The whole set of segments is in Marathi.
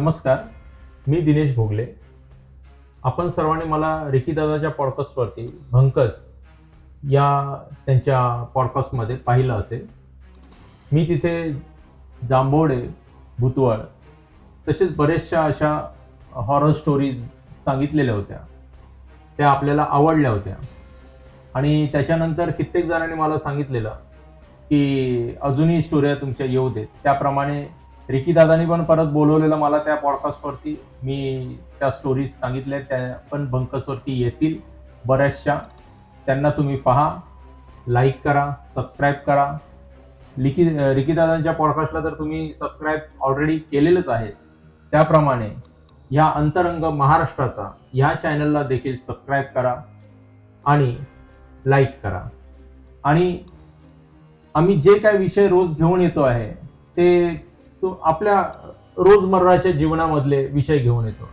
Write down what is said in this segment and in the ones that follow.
नमस्कार मी दिनेश भोगले. आपण सर्वांनी मला रिकीदादाच्या पॉडकास्टवरती भंकस या त्यांच्या पॉडकास्टमध्ये पाहिलं असेल. मी तिथे जांभोडे भुतवळ तसेच बऱ्याचशा अशा हॉरर स्टोरीज सांगितलेल्या होत्या. त्या आपल्याला आवडल्या होत्या. आणि त्याच्यानंतर कित्येक जणांनी मला सांगितलेलं की अजूनही स्टोऱ्या तुमच्या येऊ देत. त्याप्रमाणे रिकी दादानी पण परत बोलवलेलं मला त्या पॉडकास्टवरती मी त्या स्टोरीज सांगितल्या त्या पण बंकसवरती येतील बऱ्याचशा. त्यांना तुम्ही पहा लाईक करा सबस्क्राईब करा. लिखी रिकी दादांच्या पॉडकास्टला तर तुम्ही सबस्क्राईब ऑलरेडी केलेलंच आहे. त्याप्रमाणे ह्या अंतरंग महाराष्ट्राचा ह्या चॅनलला देखील सबस्क्राईब करा आणि लाईक करा. आणि आम्ही जे काय विषय रोज घेऊन येतो आहे ते तो आपल्या रोजमर्राच्या जीवनामधले विषय घेऊन येतो.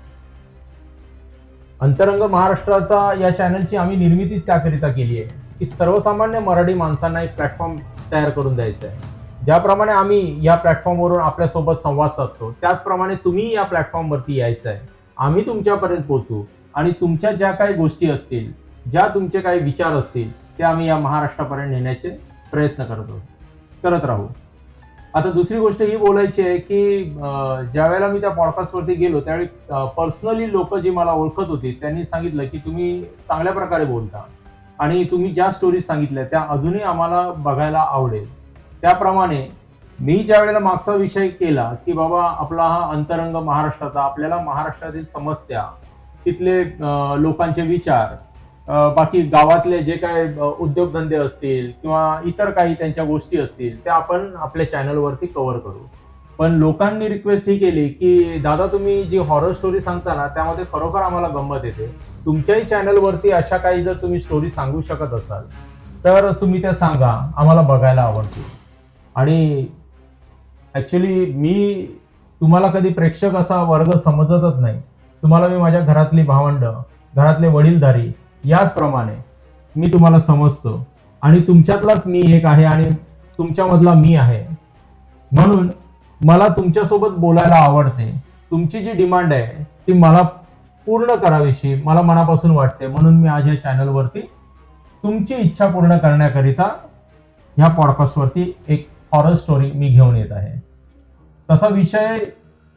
अंतरंग महाराष्ट्राचा या चॅनलची आम्ही निर्मितीच त्याकरिता केली आहे की सर्वसामान्य मराठी माणसांना एक प्लॅटफॉर्म तयार करून द्यायचा आहे ज्याप्रमाणे आम्ही या प्लॅटफॉर्मवरून आपल्यासोबत संवाद साधतो त्याचप्रमाणे तुम्ही या प्लॅटफॉर्मवरती यायचं आहे आम्ही तुमच्यापर्यंत पोहोचू आणि तुमच्या ज्या काही गोष्टी असतील ज्या तुमचे काही विचार असतील ते आम्ही या महाराष्ट्रापर्यंत नेण्याचे प्रयत्न करतो करत राहू. आता दुसरी गोष्ट ही बोलायची आहे की ज्या वेळेला मी त्या पॉडकास्टवरती गेलो त्यावेळी पर्सनली लोक जी मला ओळखत होती त्यांनी सांगितलं की तुम्ही चांगल्या प्रकारे बोलता. आणि तुम्ही ज्या स्टोरीज सांगितल्या त्या अजूनही आम्हाला बघायला आवडेल. त्याप्रमाणे मी ज्या वेळेला मागचा विषय केला की बाबा आपला हा अंतरंग महाराष्ट्राचा आपल्याला महाराष्ट्रातील समस्या तिथले लोकांचे विचार बाकी गावातले जे काय उद्योगधंदे असतील किंवा इतर काही त्यांच्या गोष्टी असतील त्या आपण आपल्या चॅनलवरती कव्हर करू. पण लोकांनी रिक्वेस्ट ही केली की दादा तुम्ही जी हॉरर स्टोरी सांगता ना त्यामध्ये खरोखर आम्हाला गंमत येते. तुमच्याही चॅनलवरती अशा काही जर तुम्ही स्टोरी सांगू शकत असाल तर तुम्ही त्या सांगा. आम्हाला बघायला आवडते आणि ऍक्च्युली मी तुम्हाला कधी प्रेक्षक असा वर्ग समजतच नाही. तुम्हाला मी माझ्या घरातली भावंड घरातले वडीलधारी याचप्रमाणे मी तुम्हाला समजतो आणि तुमच्यातलाच मी एक आहे आणि तुमच्यामधला मी आहे. म्हणून मला तुमच्यासोबत बोलायला आवडते. तुमची जी डिमांड आहे ती मला पूर्ण करावीशी मला मनापासून वाटते. म्हणून मी आज या चॅनलवरती तुमची इच्छा पूर्ण करण्याकरिता ह्या पॉडकास्टवरती एक हॉरर स्टोरी मी घेऊन येत आहे. तसा विषय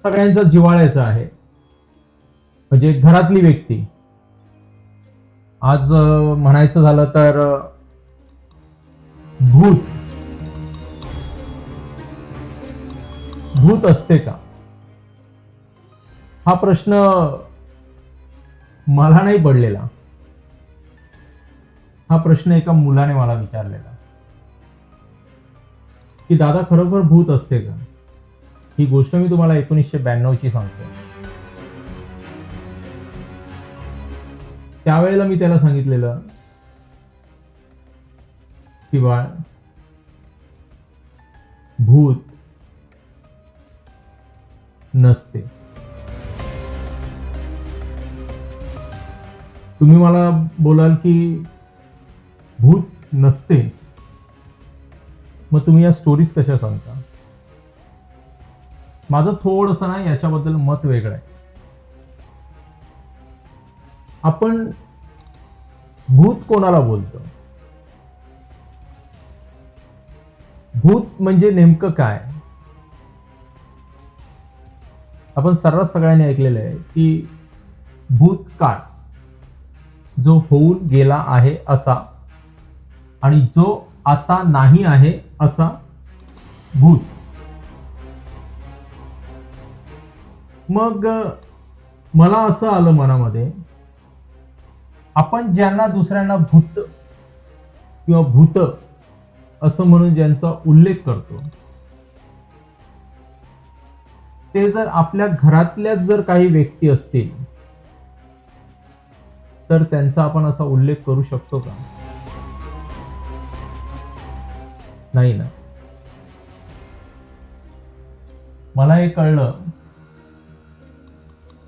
सगळ्यांचा जिव्हाळ्याचा आहे. म्हणजे घरातली व्यक्ती. आज म्हणायचं झालं तर भूत. भूत असते का? हा प्रश्न मला नाही पडलेला. हा प्रश्न एका मुलाने मला विचारलेला. की दादा खरोखर भूत असते का? ही गोष्ट मी तुम्हाला एकोणीसशे ब्याण्णव ची सांगतो. त्यावेळेला मी त्याला सांगितलेलं की बाळ भूत नसते. तुम्ही मला बोलाल की भूत नसते मग तुम्ही या स्टोरीज कशा सांगता? माझं थोडंसं ना याच्याबद्दल मत वेगळं आहे. आपण भूत कोणाला बोलतो? भूत म्हणजे नेमकं काय? आपण सर्रास सगळ्यांनी ऐकलेलं आहे की भूतकाळ जो होऊन गेला आहे असा आणि जो आता नाही आहे असा भूत. मग मला असं आलं मनामध्ये आपण ज्यांना दुसऱ्यांना भूत किंवा भूत असं म्हणून ज्यांचा उल्लेख करतो ते जर आपल्या घरातल्याच जर काही व्यक्ती असतील तर त्यांचा आपण असा उल्लेख करू शकतो का? नाही ना. मला हे कळलं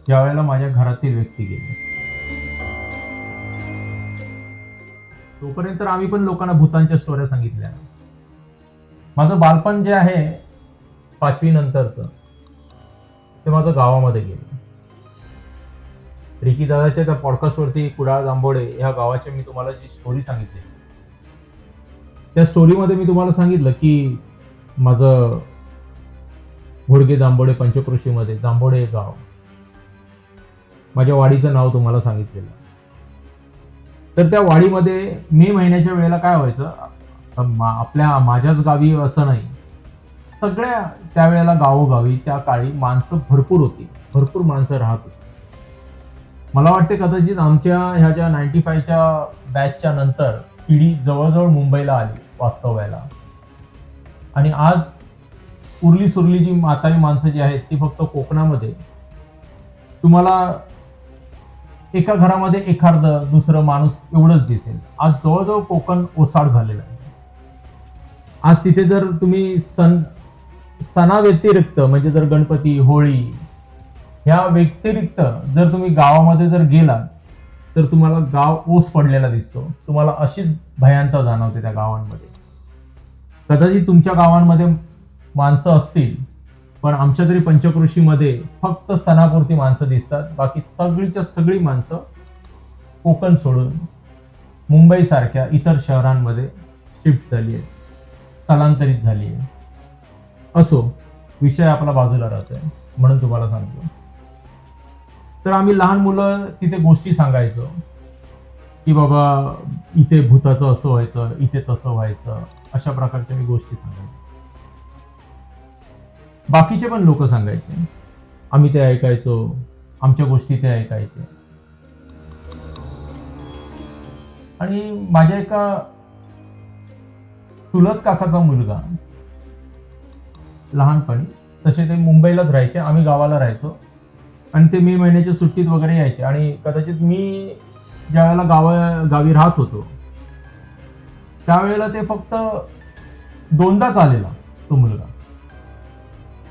ज्या वेळेला माझ्या घरातील व्यक्ती गेली. तोपर्यंत तर आम्ही पण लोकांना भूतांच्या स्टोऱ्या सांगितल्या. माझं बालपण जे आहे पाचवी नंतरचं ते माझं गावामध्ये गेलं. रिकी दादाच्या त्या पॉडकास्टवरती कुडाळ जांभोडे ह्या गावाची मी तुम्हाला जी स्टोरी सांगितली. त्या स्टोरीमध्ये मी तुम्हाला सांगितलं की माझं घोडगे जांभोडे पंचकृषीमध्ये जांभोडे गाव. माझ्या वाडीचं नाव तुम्हाला सांगितलेलं. तर त्या वाडीमध्ये मे महिन्याच्या वेळेला काय व्हायचं? मा- आपल्या माझ्याच गावी असं नाही. सगळ्या त्यावेळेला गावोगावी त्या काळी माणसं भरपूर होती. भरपूर माणसं राहत होती. मला वाटते कदाचित आमच्या ह्या ज्या नाईन्टी फायच्या बॅचच्या नंतर पिढी जवळजवळ मुंबईला आली वास्तव्याला. आणि आज उरली सुरली जी म्हातारी माणसं जी आहेत ती फक्त कोकणामध्ये. तुम्हाला एका घरामध्ये एखादं दुसरं माणूस एवढंच दिसेल. आज जवळजवळ कोकण ओसाड झालेलं आहे. आज तिथे जर तुम्ही सण सणाव्यतिरिक्त म्हणजे जर गणपती होळी ह्या व्यतिरिक्त जर तुम्ही गावामध्ये जर गेलात तर तुम्हाला गाव ओस पडलेला दिसतो. तुम्हाला अशीच भयांता जाणवते त्या गावांमध्ये. कदाचित तुमच्या गावांमध्ये माणसं असतील पण आमच्या तरी पंचकृषीमध्ये फक्त सणापुरती माणसं दिसतात. बाकी सगळीच्या सगळी माणसं कोकण सोडून मुंबईसारख्या इतर शहरांमध्ये शिफ्ट झाली आहे स्थलांतरित झाली आहे असो विषय आपला बाजूला राहतोय म्हणून तुम्हाला सांगतो. तर आम्ही लहान मुलं तिथे गोष्टी सांगायचो की बाबा इथे भूताचं असं व्हायचं इथे तसं व्हायचं अशा प्रकारच्या मी गोष्टी सांगायचो. बाकीचे पण लोक सांगायचे. आम्ही ते ऐकायचो आमच्या गोष्टी ते ऐकायचे. आणि माझ्या एका चुलत काकाचा मुलगा लहानपणी तसे ते मुंबईलाच राहायचे आम्ही गावाला राहायचो. आणि ते मे महिन्याच्या सुट्टीत वगैरे यायचे. आणि कदाचित मी ज्या वेळेला गावा गावी राहत होतो त्यावेळेला ते फक्त दोनदाच आलेला तो मुलगा.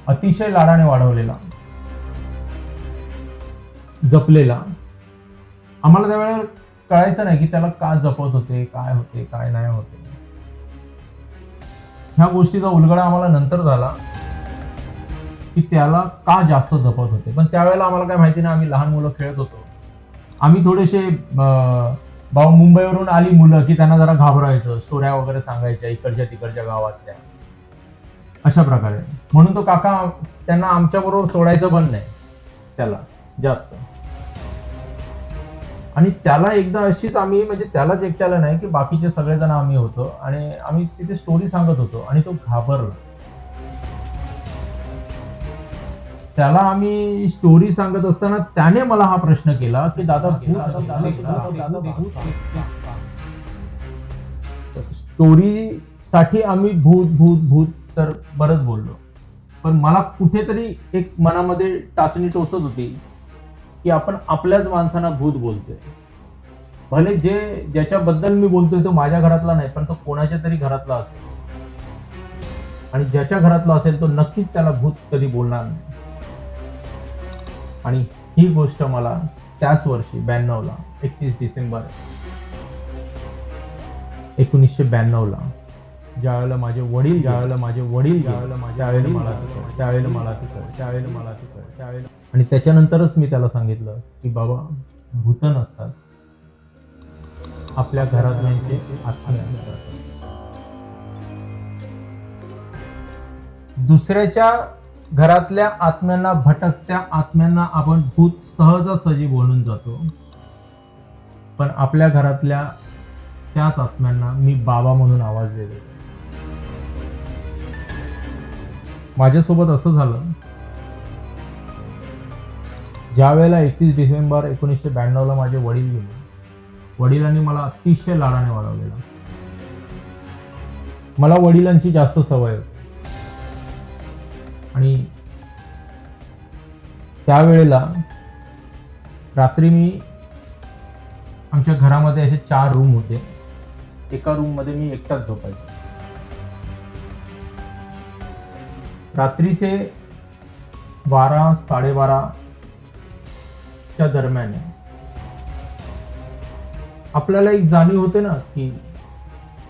अतिशय लाडाने वाढवलेला जपलेला. आम्हाला त्यावेळेला कळायचं नाही की त्याला का जपत होते काय होते काय नाही होते. ह्या गोष्टीचा उलगडा आम्हाला नंतर झाला की त्याला का जास्त जपत होते. पण त्यावेळेला आम्हाला काय माहिती नाही आम्ही लहान मुलं खेळत होतो. आम्ही थोडेसे भाऊ मुंबईवरून आली मुलं की त्यांना जरा घाबरायचं स्टोऱ्या वगैरे सांगायच्या इकडच्या तिकडच्या गावातल्या. अशा प्रकारे. म्हणून तो काका त्यांना आमच्या बरोबर सोडायचं पण नाही. त्याला जास्त. आणि त्याला एकदा अशीच आम्ही म्हणजे त्यालाच एकट्याला नाही की बाकीचे सगळेजण आम्ही होतो. आणि आम्ही तिथे स्टोरी सांगत होतो आणि तो घाबरला. त्याला आम्ही स्टोरी सांगत असताना त्याने मला हा प्रश्न केला की दादा स्टोरी साठी आम्ही भूत भूत भूत तर बरंच बोललो. पण मला कुठेतरी एक मनामध्ये टाचणी टोचत होती की आपण आपल्याच माणसांना भूत बोलतोय. भले जे ज्याच्याबद्दल मी बोलतोय तो माझ्या घरातला नाही पण तो कोणाच्या तरी घरातला असेल. आणि ज्याच्या घरातला असेल तो नक्कीच त्याला भूत कधी बोलणार नाही. आणि ही गोष्ट मला त्याच वर्षी ब्याण्णव ला एकतीस डिसेंबर एकोणीसशे ब्याण्णव ला ज्यावेळेला माझे वडील ज्यावेळेला माझे वडील ज्यावेळेला माझ्या त्यावेळेला मला तिकड त्यावेळेला मला तिकड त्यावेळेला मला तिकड त्यावेळेला आणि त्याच्यानंतरच मी त्याला सांगितलं की बाबा भूत नसतात आपल्या घरातल्यांचे आत्मे असतात. दुसऱ्याच्या घरातल्या आत्म्यांना भटकत्या आत्म्यांना आपण भूत सहजासहजी बोलून जातो. पण आपल्या घरातल्या त्याच आत्म्यांना मी बाबा म्हणून आवाज देतो. माझ्यासोबत असं झालं. ज्या वेळेला एकतीस डिसेंबर एकोणीसशे ब्याण्णव ला माझे वडील गेले वडिलांनी मला अतिशय लाडाने वाढवलेला. मला वडिलांची जास्त सवय होती. आणि त्यावेळेला रात्री मी आमच्या घरामध्ये असे चार रूम होते. एका रूममध्ये मी एकटाच झोपायचो. रात्रीचे बारा साडेबारा च्या दरम्यान आपल्याला एक जाणीव होते ना की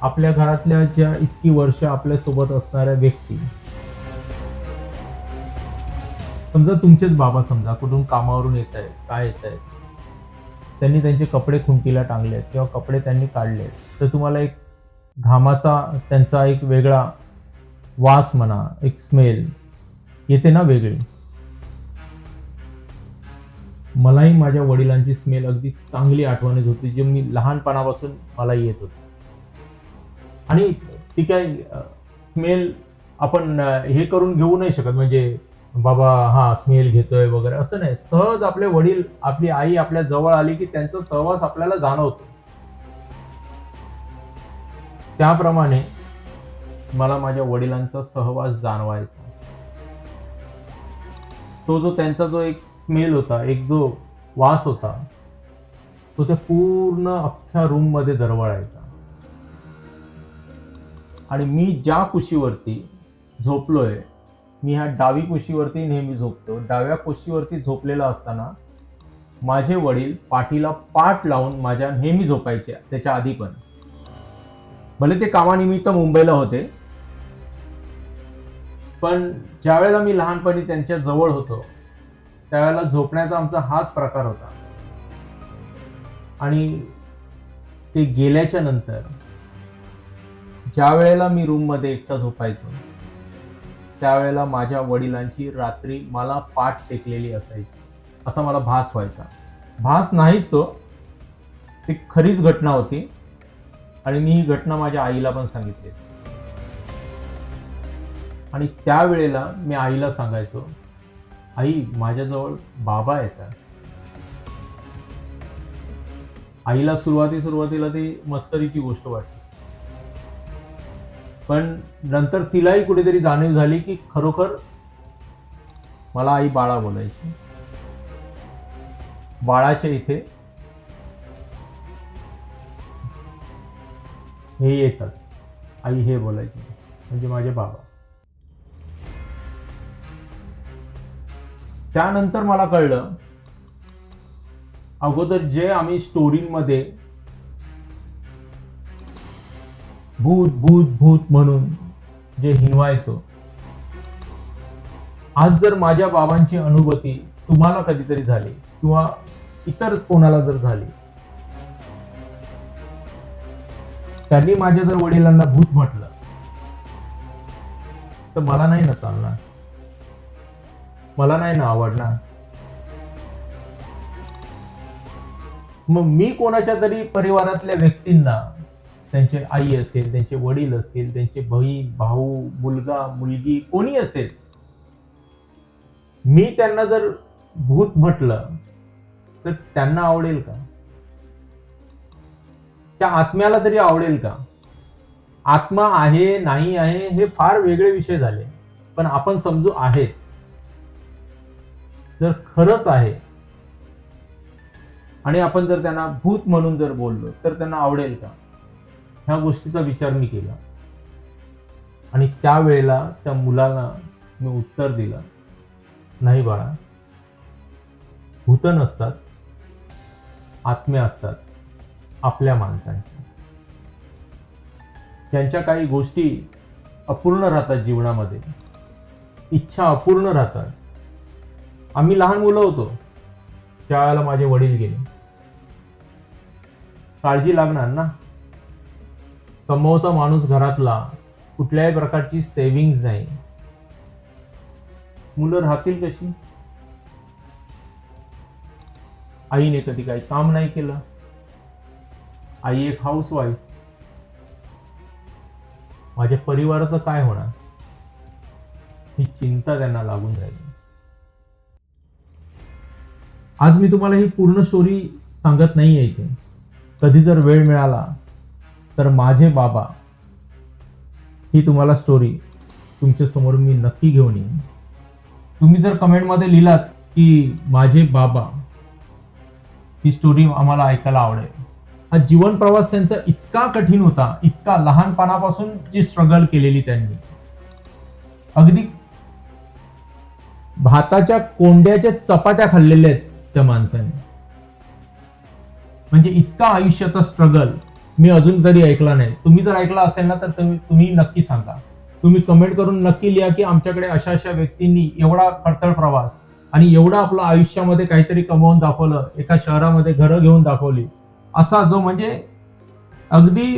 आपल्या घरातल्या ज्या इतकी वर्ष आपल्यासोबत असणाऱ्या व्यक्ती समजा तुमचेच बाबा समजा कुठून कामावरून येत आहेत काय येत आहेत त्यांनी त्यांचे कपडे खुंटीला टांगले आहेत किंवा कपडे त्यांनी काढले आहेत तर तुम्हाला एक घामाचा त्यांचा एक वेगळा वास म्हणा एक स्मेल येते ना वेगळी. मलाही माझ्या वडिलांची स्मेल अगदी चांगली आठवणीत होती जे मी लहानपणापासून मला येत होती. आणि ती काय स्मेल आपण हे करून घेऊ नाही शकत. म्हणजे बाबा हा स्मेल घेतोय वगैरे असं नाही. सहज आपले वडील आपली आई आपल्या जवळ आली की त्यांचा सहवास आपल्याला जाणवतो. त्याप्रमाणे मला माझ्या वडिलांचा सहवास जाणवायचा. तो जो त्यांचा जो एक स्मेल होता एक जो वास होता तो त्या पूर्ण अख्ख्या रूममध्ये दरवळायचा. आणि मी ज्या कुशीवरती झोपलोय मी ह्या डावी कुशीवरती नेहमी झोपतो. डाव्या कुशीवरती झोपलेला असताना माझे वडील पाठीला पाठ लावून माझ्या नेहमी झोपायचे त्याच्या आधी पण. भले ते कामानिमित्त मुंबईला होते पण ज्यावेळेला मी लहानपणी त्यांच्या जवळ होतो त्यावेळेला झोपण्याचा आमचा हाच प्रकार होता. आणि ते गेल्याच्यानंतर ज्या वेळेला मी रूममध्ये एकटा झोपायचो त्यावेळेला माझ्या वडिलांची रात्री मला पाठ टेकलेली असायची. असा मला भास व्हायचा. भास नाहीच तो. ती खरीच घटना होती. आणि मी ही घटना माझ्या आईला पण सांगितली. आणि त्यावेळेला मी आईला सांगायचो आई माझ्याजवळ बाबा येतात. आईला सुरुवाती सुरुवातीला ती मस्करीची गोष्ट वाटली. पण नंतर तिलाही कुठेतरी जाणीव झाली की खरोखर मला आई बाळा बोलायची. बाळाच्या इथे हे येतात. आई हे बोलायचे. म्हणजे माझे बाबा. त्यानंतर मला कळलं अगोदर जे आम्ही स्टोरीमध्ये भूत भूत भूत म्हणून जे हिनवायचो आज जर माझ्या बाबांची अनुभूती तुम्हाला कधीतरी झाली किंवा इतर कोणाला जर झाली त्यांनी माझ्या जर वडिलांना भूत म्हटलं तर मला नाही ना चालणार. मला नाही ना आवडणार. मग मी कोणाच्या तरी परिवारातल्या व्यक्तींना त्यांचे आई असेल त्यांचे वडील असतील त्यांचे बहीण भाऊ मुलगा मुलगी कोणी असेल मी त्यांना जर भूत म्हटलं तर त्यांना आवडेल का? त्या आत्म्याला तरी आवडेल का? आत्मा आहे नाही आहे हे फार वेगळे विषय झाले. पण आपण समजू आहेत. जर खरंच आहे. आणि आपण जर त्यांना भूत म्हणून जर बोललो तर त्यांना आवडेल का? ह्या गोष्टीचा विचार मी केला. आणि त्यावेळेला त्या मुलाला मी उत्तर दिलं. नाही बाळा भूत नसतात आत्म्या असतात आपल्या माणसांच्या. त्यांच्या काही गोष्टी अपूर्ण राहतात जीवनामध्ये. इच्छा अपूर्ण राहतात. आम्ही लहान मुलं होतो. शाळेला माझे वडील गेले. काळजी लागणार ना? कमवता माणूस घरातला कुठल्याही प्रकारची सेव्हिंग नाही. मुलं राहतील कशी? आईने कधी काही काम नाही केलं. आई एक हाऊस वाईफ माझ्या परिवाराचं काय होणार? ही चिंता त्यांना लागून राहिली. आज मी तुम्हाला ही पूर्ण स्टोरी सांगत नाही आहे इथे. कधी जर वेळ मिळाला तर माझे बाबा ही तुम्हाला स्टोरी तुमच्यासमोर मी नक्की घेऊन येईन. तुम्ही जर कमेंटमध्ये लिहिलात की माझे बाबा ही स्टोरी आम्हाला ऐकायला आवडेल. हा जीवन प्रवास त्यांचा इतका कठीण होता इतका लहानपणापासून जी स्ट्रगल केलेली त्यांनी. अगदी भाताच्या कोंड्याच्या चपात्या खाल्लेल्या आहेत. त्या माणसाने. म्हणजे इतका आयुष्याचा स्ट्रगल मी अजून तरी ऐकला नाही. तुम्ही जर ऐकला असेल ना तर तुम्ही तुम्ही नक्की सांगा. तुम्ही कमेंट करून नक्की लिहा की आमच्याकडे अशा अशा व्यक्तींनी एवढा खडतळ प्रवास आणि एवढा आपलं आयुष्यामध्ये काहीतरी कमवून दाखवलं एका शहरामध्ये घरं घेऊन दाखवली. असा जो म्हणजे अगदी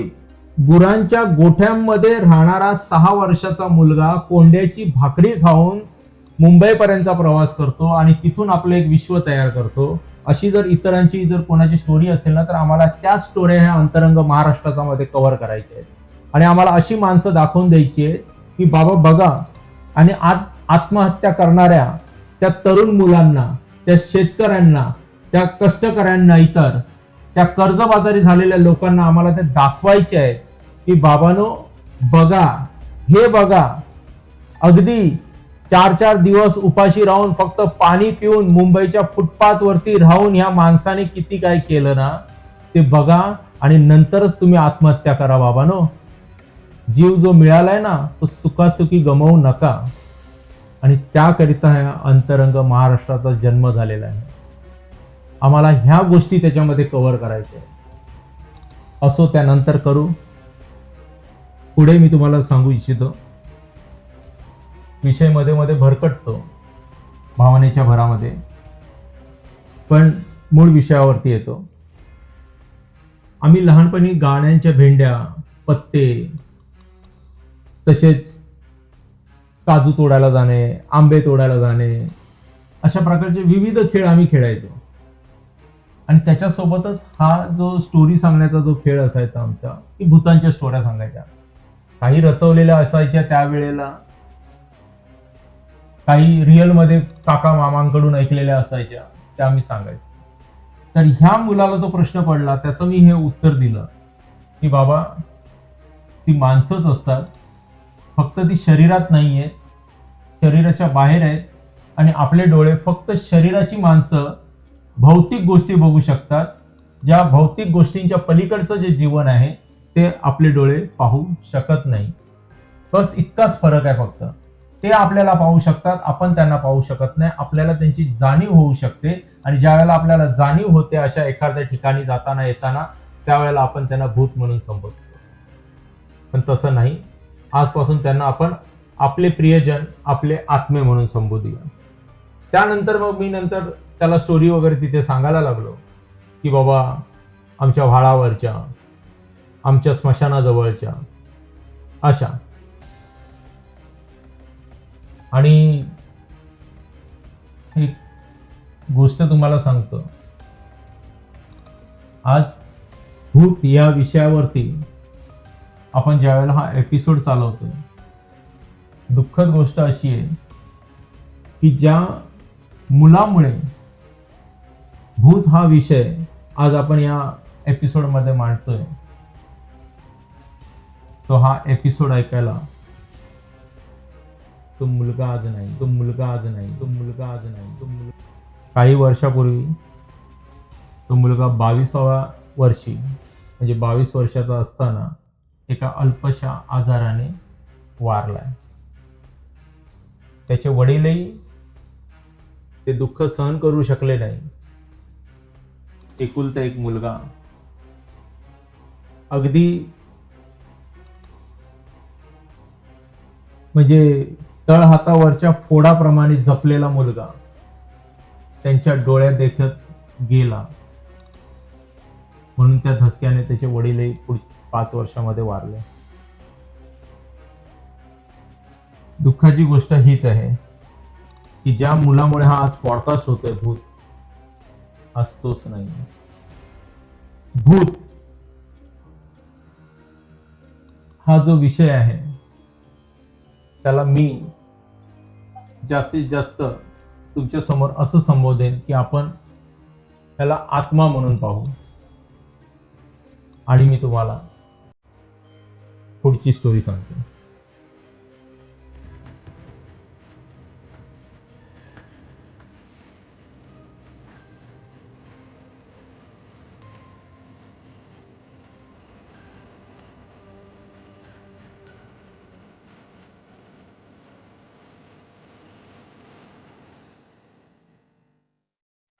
गुरांच्या गोठ्यांमध्ये राहणारा सहा वर्षाचा मुलगा कोंड्याची भाकरी खाऊन मुंबईपर्यंतचा प्रवास करतो आणि तिथून आपलं एक विश्व तयार करतो. अशी जर इतरांची जर कोणाची स्टोरी असेल ना तर आम्हाला त्या स्टोऱ्या ह्या अंतरंग महाराष्ट्राचा मध्ये कव्हर करायच्या आहेत. आणि आम्हाला अशी माणसं दाखवून द्यायची आहेत की बाबा बघा. आणि आज आत्महत्या करणाऱ्या त्या तरुण मुलांना त्या शेतकऱ्यांना त्या कष्टकऱ्यांना इतर त्या कर्जबाजारी झालेल्या लोकांना आम्हाला ते दाखवायचे आहेत की बाबानो बघा हे बघा. अगदी चार चार दिवस उपाशी राहून फक्त पाणी पिऊन मुंबईच्या फुटपाथवरती राहून ह्या माणसाने किती काय केलं ना ते बघा आणि नंतरच तुम्ही आत्महत्या करा बाबा नो. जीव जो मिळालाय ना तो सुखासुखी गमवू नका. आणि त्याकरिता ह्या अंतरंग महाराष्ट्राचा जन्म झालेला आहे. आम्हाला ह्या गोष्टी त्याच्यामध्ये कव्हर करायच्या असो त्यानंतर करू. पुढे मी तुम्हाला सांगू इच्छितो. विषयमध्ये मध्ये भरकटतो भावनेच्या भरामध्ये. पण मूळ विषयावरती येतो. आम्ही लहानपणी गाण्यांच्या भेंड्या पत्ते तसेच काजू तोडायला जाणे आंबे तोडायला जाणे अशा प्रकारचे विविध खेळ आम्ही खेळायचो. आणि त्याच्यासोबतच हा जो स्टोरी सांगण्याचा जो खेळ असायचा आमचा की भूतांच्या स्टोऱ्या सांगायच्या. काही रचवलेल्या असायच्या त्यावेळेला काही रिअलमध्ये काका मामांकडून ऐकलेल्या असायच्या त्या मी सांगायचो. तर ह्या मुलाला जो प्रश्न पडला त्याचं मी हे उत्तर दिलं की बाबा ती माणसंच असतात. फक्त ती शरीरात नाही आहेत शरीराच्या बाहेर आहेत आणि आपले डोळे फक्त शरीराची माणसं भौतिक गोष्टी बघू शकतात ज्या भौतिक गोष्टींच्या पलीकडचं जे जीवन आहे ते आपले डोळे पाहू शकत नाही. बस इतकाच फरक आहे फक्त. ते आपल्याला पाहू शकतात. आपण त्यांना पाहू शकत नाही. आपल्याला त्यांची जाणीव होऊ शकते. आणि ज्या वेळेला आपल्याला जाणीव होते अशा एखाद्या ठिकाणी जाताना येताना त्यावेळेला आपण त्यांना भूत म्हणून संबोधतो. पण तसं नाही. आजपासून त्यांना आपण आपले प्रियजन आपले आत्मे म्हणून संबोधूया. त्यानंतर मग मी नंतर त्याला स्टोरी वगैरे तिथे सांगायला लागलो की बाबा आमच्या व्हाळावरच्या आमच्या स्मशानाजवळच्या अशा आणि एक गोष्ट तुम्हाला सांगतो. आज भूत या विषयावरती आपण ज्यावेळेला हा एपिसोड चालवतोय दुःखद गोष्ट अशी आहे की ज्या मुलामुळे भूत हा विषय आज आपण या एपिसोडमध्ये मांडतोय तो हा एपिसोड ऐकायला तो मुलगा आज नाही तो मुलगा आज नाही. तो मुलगा आज नाही. तो मुलगा काही वर्षापूर्वी तो मुलगा बावीसाव्या वर्षी म्हणजे बावीस वर्षाचा असताना एका अल्पशा आजाराने वारलाय. त्याचे वडीलही ते दुःख सहन करू शकले नाही. एकुलता एक मुलगा. अगदी म्हणजे तळहातावरच्या फोडाप्रमाणे जपलेला मुलगा त्यांच्या डोळ्यात देखत गेला. म्हणून त्या धसक्याने त्याचे वडीलही पुढच्या पाच वर्षामध्ये वारले. दुःखाची गोष्ट हीच आहे की ज्या मुलामुळे हा आज पॉडकास्ट होतोय भूत आज तोच नाही. भूत हा जो विषय आहे त्याला मी जास्तीत जास्त तुमच्यासमोर असं संबोधेन की आपण त्याला आत्मा म्हणून पाहू. आणि मी तुम्हाला पुढची स्टोरी सांगतो.